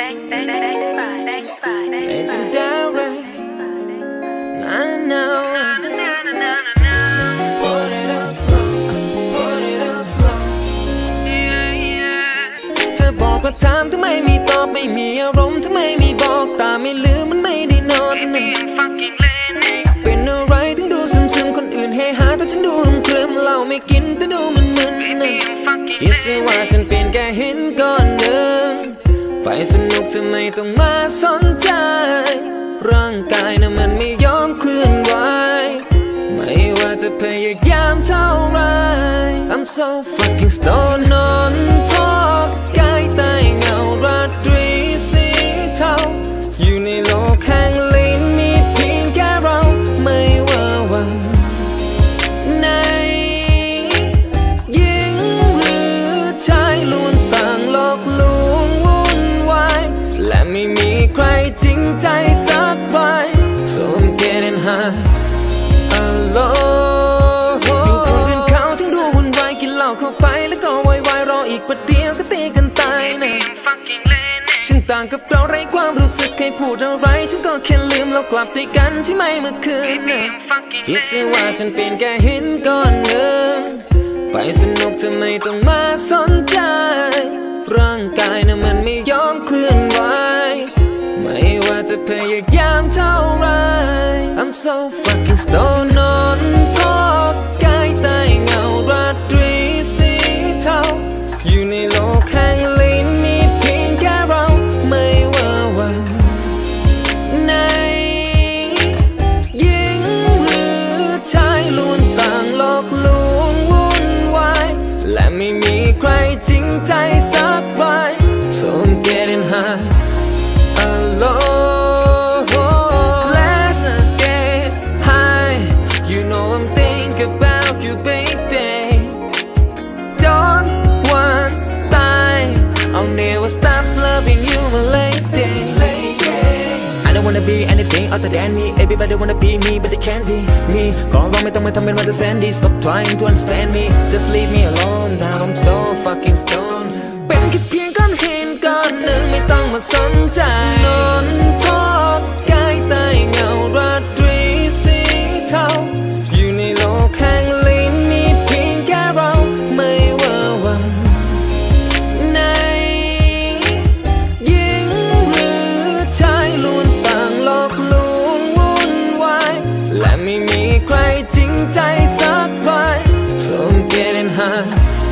bang bang bang bang bang bang Legendary I know Put it up slow Put it up slow เธอบอกว่าถามทำไมไม่ตอบไม่มีอารมณ์ทำไมไม่บอกตาไม่ลืมมันไม่ได้นอนเป็นอะไรถึงดูซึมซึมๆคนอื่นเฮฮาแต่ฉันดูอึมครึมเหล้าไม่กินแต่ดูมึนมึนๆคิดซะว่าฉันเป็นแค่หินก้อนหนึ่งไป สนุกทำไมต้องมาสนใจ ร่างกายนะมันไม่ยอมเคลื่อนไหว ไม่ว่าจะพยายามเท่าไร I'm so fucking stoned นอนทอกกายใต้เงาราตรีสีเทาอยู่ใน ใจสักราย So I'm getting high alone อยู่คนอื่นเขาถึงดูวุ่นวายกินเหล้าเข้าไปแล้วก็วายวายรออีกประเดี๋ยวก็ตีกันตายนะฉันต่างกับเราไร้ความรู้สึกใครพูดอะไร ฉันก็แค่ลืมเรากลับด้วยกันใช่ไหมเมื่อคืนนะคิดซะว่าฉันเป็นแค่หินก้อนหนึ่งไปสนุกทำไมต้องมาสนใจ I'm so fucking stoned. on be anything other than me Everybody wanna be me but they can't be me ก็ร้องไม่ต้องมาทำเป็นว่าจะแสนดี Stop trying to understand me Just leave me alone time.